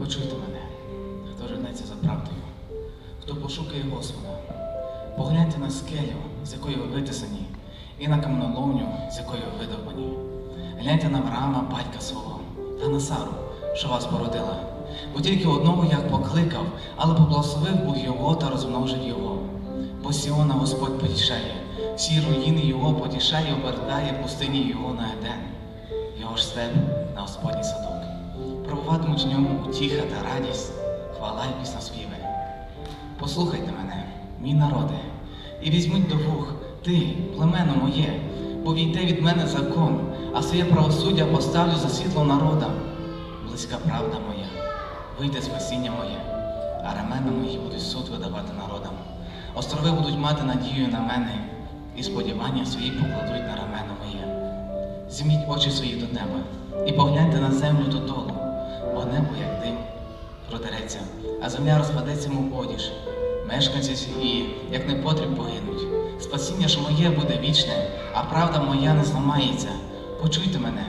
Почуйте мене, хто женеться за правдою, хто пошукає Господа. Погляньте на скелю, з якої ви витисані, і на каменоломню, з якої ви видобані. Гляньте на Авраама, батька свого, та на Сару, що вас породила. Бо тільки одного як покликав, але поблагословив Бог його та розмножив його. Бо Сіона Господь потішає, всі руїни його потішає, обертає пустині його на Еден, його ж степ на Господній садок. Пробуватимуть в ньому утіха та радість, хвала й пісна співи. Послухайте мене, мій народе, і візьміть до вух, ти, племено моє, бо війде від мене закон, а своє правосуддя поставлю за світло народам. Близька правда моя, вийде спасіння моє, а рамена мої будуть суд видавати народам. Острови будуть мати надію на мене, і сподівання свої покладуть на рамено моє. Зіміть очі свої до неба і погляньте на землю додолу, бо небо, як дим, продереться, а земля розпадеться, мов одіж. Мешканці свої, як не потріб, погинуть. Спасіння ж моє буде вічне, а правда моя не зламається. Почуйте мене,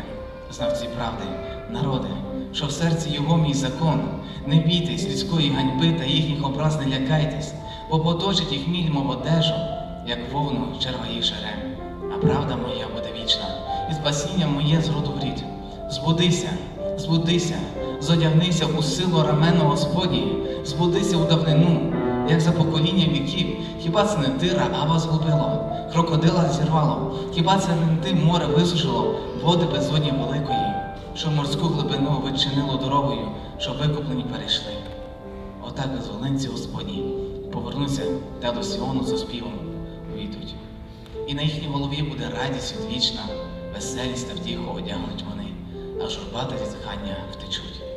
знавці правди, народи, що в серці його мій закон. Не бійтесь людської ганьби та їхніх образ не лякайтесь, бо поточить їх міль, мов одежу, як вовну черва їх жере. А правда моя буде вічна, і спасіння моє з роду в рід. Збудися, збудися, зодягнися у силу рамену Господні, збудися у давнину, як за покоління віків. Хіба це не ти Раава згубило, крокодила зірвало, хіба це не ти море висушило, води безодні великої, що морську глибину відчинило дорогою, щоб викуплені перейшли. Отак визволенці Господні повернуться та до Сіону за співом увійдуть. І на їхній голові буде радість відвічна, веселість та втіху одягнуть вони, а журба та зітхання втечуть.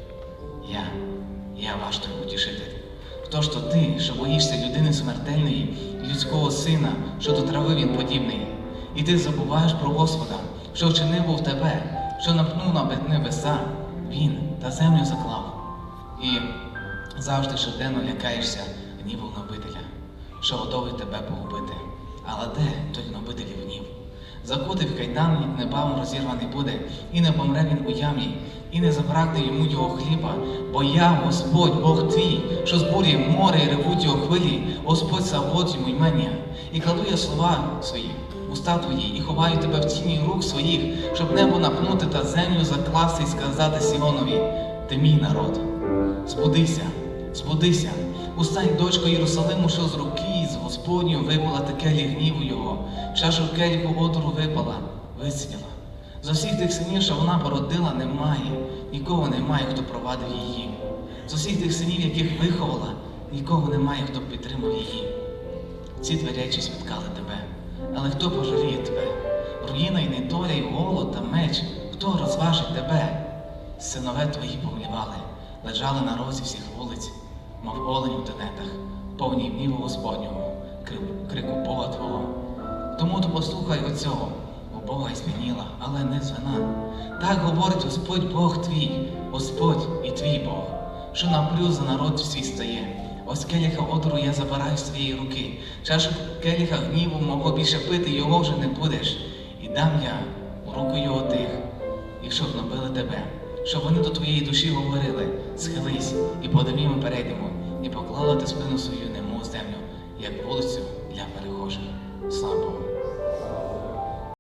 Я, я ваш той утішитель. Хто ж то ти, що боїшся людини смертельної, людського сина, що до трави він подібний, і ти забуваєш про Господа, що вчинив був тебе, що напнув на небеса, він та землю заклав. І завжди щоденно лякаєшся гніву гнобителя, що готовий тебе погубити. Але де той гнобителів гнів? Закутив кайдан, небавом розірваний буде, і не помре він у ямі, і не забракне йому його хліба, бо я, Господь, Бог твій, що збурює море і ревуть його хвилі, Господь Савод йому ймення, і кладу я слова свої, уста твої, і ховаю тебе в тіні рук своїх, щоб небо напнути та землю закласти і сказати Сіонові, ти мій народ. Збудися, збудися, устань, дочко Єрусалиму, що з руки з Господню випала таке гніву його, чашу келіху одору випала, висиділа. З усіх тих синів, що вона породила, немає, нікого немає, хто провадив її. З усіх тих синів, яких виховала, нікого немає, хто підтримав її. Ці дві речі спіткали тебе, але хто пожаліє тебе? Руїна і недоля, і голод та меч, хто розважить тебе? Синове твої помлівали, лежали на розі всіх вулиць, мов олені в тенетах, повні гніву Господнього, крику Бога Твого. Тому то послухай оцього, бо Бога й змінила, але не звина. Так говорить Господь Бог твій, Господь і твій Бог, що наплю за народ свій стає. Ось келіха одору я забираю з твоєї руки. Чашу келіха гніву мого більше пити, його вже не будеш. І дам я у руку його тих, і щоб набили тебе, щоб вони до твоєї душі говорили, схились, і по домі перейдемо, і поклала ти спину свою немов землю, як вулицю для перехожих. Слава Богу!